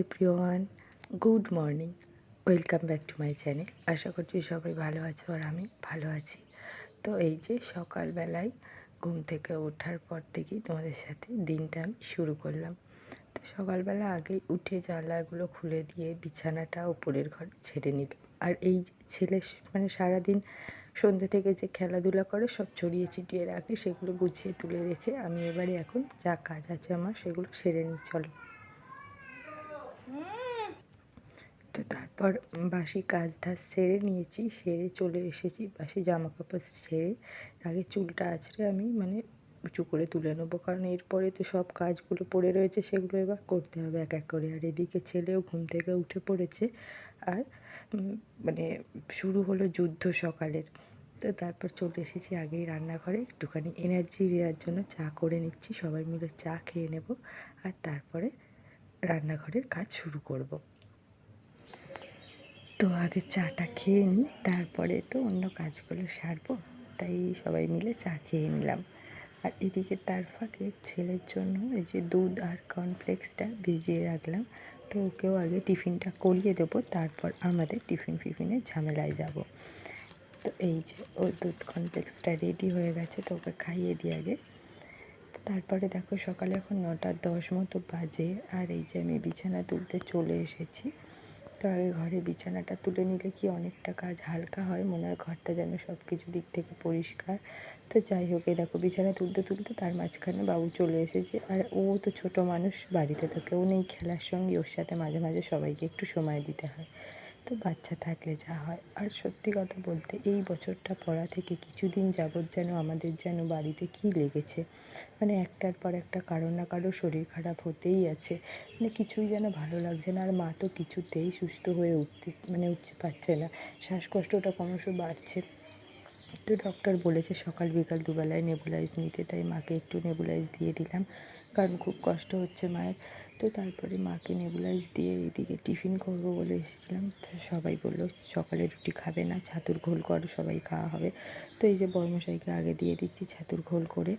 Everyone, good morning. Welcome back to my channel. আশা করছি সবাই ভালো আছো আর আমি ভালো আছি। তো এই যে সকালবেলায় ঘুম থেকে ওঠার পর থেকেই তোমাদের সাথে দিনটা আমি শুরু করলাম। তো সকালবেলা আগেই উঠে জানলাগুলো খুলে দিয়ে বিছানাটা ওপরের ঘরে ছেড়ে নিল আর এই যে ছেলে মানে সারাদিন সন্ধ্যে থেকে যে খেলাধুলা করে, সব ছড়িয়ে ছিটিয়ে রাখে, সেগুলো গুছিয়ে তুলে রেখে আমি এবারে এখন যা কাজ আছে আমার, সেগুলো সেরে নিই, চলো। তো তারপর বাসি কাজ ধাজ সেরে নিয়েছি, সেরে চলে এসেছি, বাসি জামা কাপড় সেরে। আগে চুলটা আছড়ে আমি মানে উঁচু করে তুলে নেব, কারণ এরপরে তো সব কাজগুলো পড়ে রয়েছে, সেগুলো এবার করতে হবে এক এক করে। আর এদিকে ছেলেও ঘুম থেকে উঠে পড়েছে, আর মানে শুরু হলো যুদ্ধ সকালের। তো তারপর চলে এসেছি আগেই রান্নাঘরে, একটুখানি এনার্জি দেওয়ার জন্য চা করে নিচ্ছি, সবাই মিলে চা খেয়ে নেব, আর তারপরে রান্নাঘরের কাজ শুরু করব। তো আগে চাটা খেয়ে নিই, তারপরে তো অন্য কাজগুলো সারবো, তাই সবাই মিলে চা খেয়ে নিলাম। আর এদিকে তার ফাঁকে ছেলের জন্য এই যে দুধ আর কর্নফ্লেক্সটা ভিজিয়ে রাখলাম, তো ওকেও আগে টিফিনটা করিয়ে দেবো, তারপর আমাদের টিফিন ফিফিনে ঝামেলায় যাব। তো এই যে ও দুধ কর্নফ্লেক্সটা রেডি হয়ে গেছে, তো ওকে খাইয়ে দিই আগে। তারপরে দেখো সকালে এখন নটা দশ মতো বাজে, আর এই যে আমি বিছানা তুলতে চলে এসেছি। তো আগে ঘরে বিছানাটা তুলে নিলে কি অনেকটা কাজ হালকা হয়? মনে হয় ঘরটা যেন সব কিছু দিক থেকে পরিষ্কার। তো যাই হোক, এই দেখো বিছানা তুলতে তুলতে তার মাঝখানে বাবু চলে এসেছে। আর ও তো ছোট মানুষ, বাড়িতে থাকে ও নেই। খেলার সঙ্গে ওর সাথে মাঝে মাঝে সবাইকে একটু সময় দিতে হয়। তো বাচ্চা থাকলে যা হয়। আর সত্যি কথা বলতে এই বছরটা পড়া থেকে কিছুদিন যাবৎ যেন আমাদের যেন বাড়িতে কি লেগেছে মানে একটার পর একটা কারও না কারও শরীর খারাপ হতেই আছে। মানে কিছুই যেন ভালো লাগছে না। আর মা তো কিছুতেই সুস্থ হয়ে উঠতে মানে উঠতে পারছে না। শ্বাসকষ্টটা ক্রমশ বাড়ছে। তো ডক্টর বলেছে সকাল বিকাল দুবেলায় নেবুলাইজ নিতে। তাই মাকে একটু নেবুলাইজ দিয়ে দিলাম। কারণ খুব কষ্ট হচ্ছে মায়ের। তো তারপরে মাকে নেবুলাইজ দিয়ে এইদিকে টিফিন করব বলে এসেছিলাম। তো সবাই বলল সকালে রুটি খাবে না ছাতুর ঘোল করো সবাই খাওয়া হবে। তো এই যে বর্মশাইকে আগে দিয়ে দিচ্ছি ছাতুর ঘোল করে।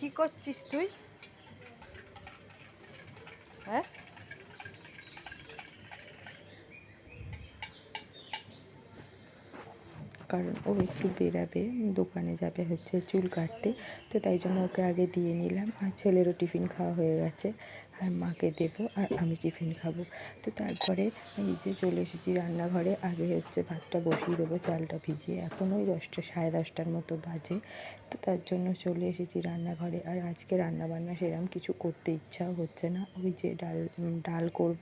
কি করছিস তুই? হ্যাঁ? কারণ ও একটু বেরাবে, দোকানে যাবে হচ্ছে চুল কাটতে। তো তাই জন্য ওকে আগে দিয়ে নিলাম। আর ছেলেরও টিফিন খাওয়া হয়ে গেছে। আর মাকে দেবো আর আমি টিফিন খাব। তো তারপরে এই যে চলে এসেছি রান্নাঘরে। আগে হচ্ছে ভাতটা বসিয়ে দেবো, চালটা ভিজিয়ে। এখন ওই দশটা, সাড়ে দশটার মতো বাজে। তো তার জন্য চলে এসেছি রান্নাঘরে। আর আজকে রান্নাবান্না সেরকম কিছু করতে ইচ্ছাও হচ্ছে না। ওই যে ডাল ডাল করব।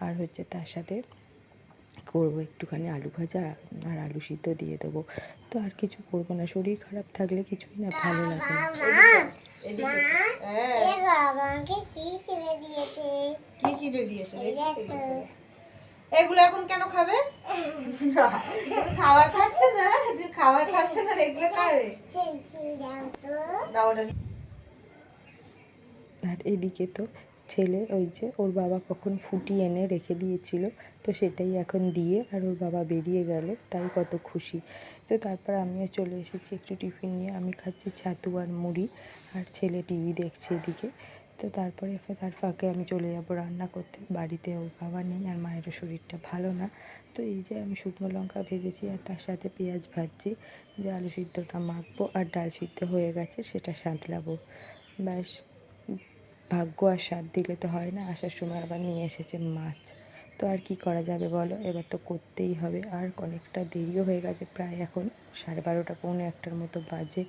আর হচ্ছে তার সাথে করব একটুখানি আলু ভাজা আর আলু সিদ্ধ দিয়ে দেবো। তো আর কিছু করব না শরীর খারাপ থাকলে কিছুই না ভালো লাগে। এগুলো এখন কেন খাবে? খাবার খাচ্ছে না? খাবার খাচ্ছে না এগুলো খাবে? দাও আর এদিকে তো ছেলে, ওই যে ওর বাবা কখন ফুটি এনে রেখে দিয়েছিল, তো সেটাই এখন দিয়ে আর ওর বাবা বেরিয়ে গেল, তাই কত খুশি। তো তারপর আমিও চলে এসেছি একটু টিফিন নিয়ে, আমি খাচ্ছি ছাতু আর মুড়ি আর ছেলে টিভি দেখছে এদিকে। তো তারপরে তার ফাঁকে আমি চলে যাব রান্না করতে, বাড়িতে ওর বাবা নেই আর মায়েরও শরীরটা ভালো না। তো এই যে আমি শুকনো লঙ্কা ভেজেছি আর তার সাথে পেঁয়াজ ভাজছি, যে আলু সিদ্ধটা মাখবো আর ডাল সিদ্ধ হয়ে গেছে, সেটা সাঁতলাবো। ব্যাস ভাগ্য আর সাথ দিলে তো হয় না। আসার সময় আবার নিয়ে এসেছে মাছ। তো আর কি করা যাবে বলো? এবার তো করতেই হবে। আর অনেকটা দেরিও হয়ে গেছে প্রায় এখন। সাড়ে বারোটা, পৌনে একটার মতো বাজে।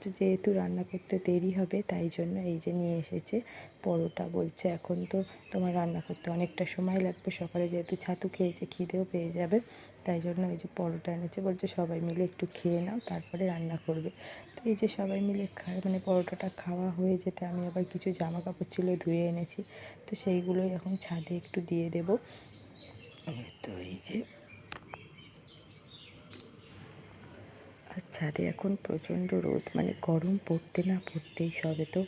তো যেহেতু রান্না করতে দেরি হবে, তাই জন্য এই যে নিয়ে এসেছে পরোটা। বলছে এখন তো তোমার রান্না করতে অনেকটা সময় লাগবে, সকালে যেহেতু ছাতু খেয়েছে, খিদেও পেয়ে যাবে। তাই জন্য এই যে পরোটা এনেছে, বলছে সবাই মিলে একটু খেয়ে নাও, তারপরে রান্না করবে। তো এই যে সবাই মিলে খায় মানে পরোটাটা খাওয়া হয়ে যেতে আমি আবার কিছু জামা কাপড় ছিল ধুয়ে এনেছি। তো সেইগুলোই এখন ছাদে একটু দিয়ে দেব। তো এই যে আর ছাদে এখন প্রচণ্ড রোদ। মানে গরম পড়তে না পড়তেই সবে তো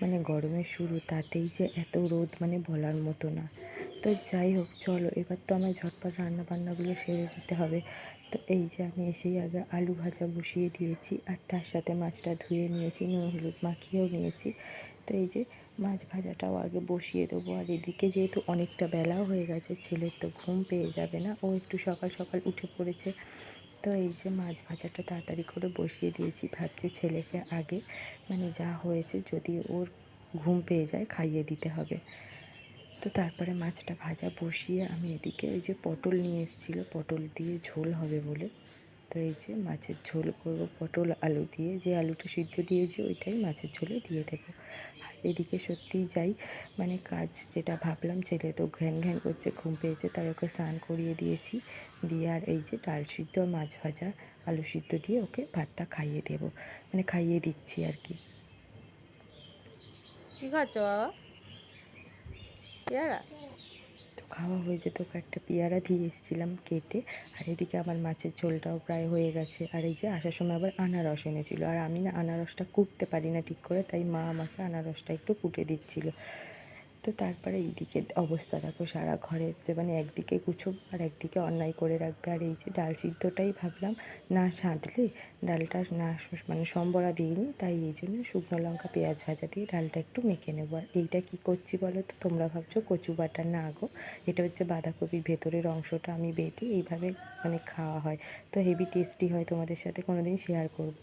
মানে গরমের শুরু, তাতেই যে এত রোদ মানে বলার মতো না। তো যাই হোক, চলো, এবার তো আমার ঝটপট রান্না বান্নাগুলো সেরে দিতে হবে। তো এই যে আমি এসেই আগে আলু ভাজা বসিয়ে দিয়েছি, আর তার সাথে মাছটা ধুয়ে নিয়েছি, নুন, হলুদ মাখিয়েও নিয়েছি। তো এই যে মাছ ভাজাটাও আগে বসিয়ে দেবো, আর এদিকে যেহেতু অনেকটা বেলাও হয়ে গেছে, ছেলের তো ঘুম পেয়ে যাবে না, ও একটু সকাল সকাল উঠে পড়েছে। তো এই যে মাছ ভাজাটা তাড়াতাড়ি করে বসিয়ে দিয়েছি, ভাবছি ছেলেকে আগে মানে যা হয়েছে যদি ওর ঘুম পেয়ে যায় খাইয়ে দিতে হবে। তো তারপরে মাছটা ভাজা বসিয়ে আমি এদিকে ওই যে পটল নিয়ে এসেছিল, পটল দিয়ে ঝোল হবে বলে। তো এই যে মাছের ঝোল করব পটল, আলু দিয়ে। যে আলুটা সিদ্ধ দিয়েছি, ওইটাই মাছের ঝোলে দিয়ে দেবো। আর এদিকে সত্যিই যাই মানে কাজ যেটা ভাবলাম, ছেলে তো ঘ্যান ঘ্যান করছে, ঘুম পেয়েছে, তাই ওকে স্নান করিয়ে দিয়েছি। দিয়ে আর এই যে ডাল সিদ্ধ, মাছ ভাজা, আলু সিদ্ধ দিয়ে ওকে ভাতটা খাইয়ে দেবো। মানে খাইয়ে দিচ্ছি আর কি। কি খাচ্ছ বাবা? পেয়ারা? খাওয়া হয়ে যেত কয়েকটা পেয়ারা দিয়ে এসেছিলাম কেটে। আর এদিকে আমার মাছের ঝোলটাও প্রায় হয়ে গেছে। আর এই যে আসার সময় আবার আনারস এনেছিল। আর আমি না আনারসটা কুটতে পারি না ঠিক করে, তাই মা আমাকে আনারসটা একটু কুটে দিচ্ছিল। তো তারপরে এইদিকে অবস্থা দেখো সারা ঘরের যে মানে একদিকে গুছোব আর একদিকে অন্যায় করে রাখবে। আর এই যে ডাল সিদ্ধটাই ভাবলাম, না সাঁতলে ডালটা না মানে সম্বরা দিইনি, তাই এই জন্য শুকনো লঙ্কা, পেঁয়াজ ভাজা দিয়ে ডালটা একটু মেখে নেব। আর এইটা কী করছি বলো তো? তোমরা ভাবছ কচু বাটা না গো। এটা হচ্ছে বাঁধাকপির ভেতরের অংশটা আমি বেটে এইভাবে মানে খাওয়া হয়। তো হেভি টেস্টি হয় তোমাদের সাথে কোনো দিন শেয়ার করব।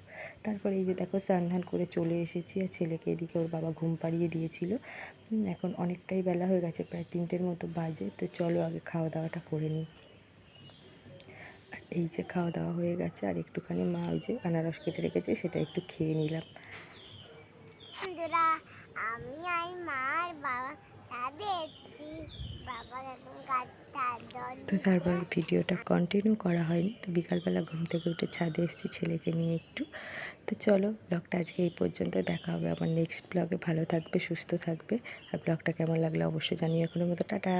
তারপরে এই যে দেখো স্নান করে চলে এসেছি, আর ছেলেকে এদিকে ওর বাবা ঘুম পাড়িয়ে দিয়েছিল। এখন অনেকটাই বেলা হয়ে গেছে, প্রায় তিনটের মতো বাজে। তো চলো আগে খাওয়া দাওয়াটা করে নিই। আর এই যে খাওয়া দাওয়া হয়ে গেছে, আর একটুখানি মা ওই যে আনারস কেটে রেখেছে, সেটা একটু খেয়ে নিলাম। আমি আর মা আর বাবা এসেছি বাবা এখন তো তারপর ভিডিওটা কন্টিনিউ করা হয়নি, তো বিকালবেলা ঘুম থেকে উঠে ছাদে এসেছি ছেলেকে নিয়ে একটু। তো চলো ব্লগটা আজকে এই পর্যন্ত, দেখা হবে আমার নেক্সট ব্লগে ভালো থাকবে, সুস্থ থাকবে। আর ব্লগটা কেমন লাগল অবশ্যই জানিও এখনের মতো। টাটা!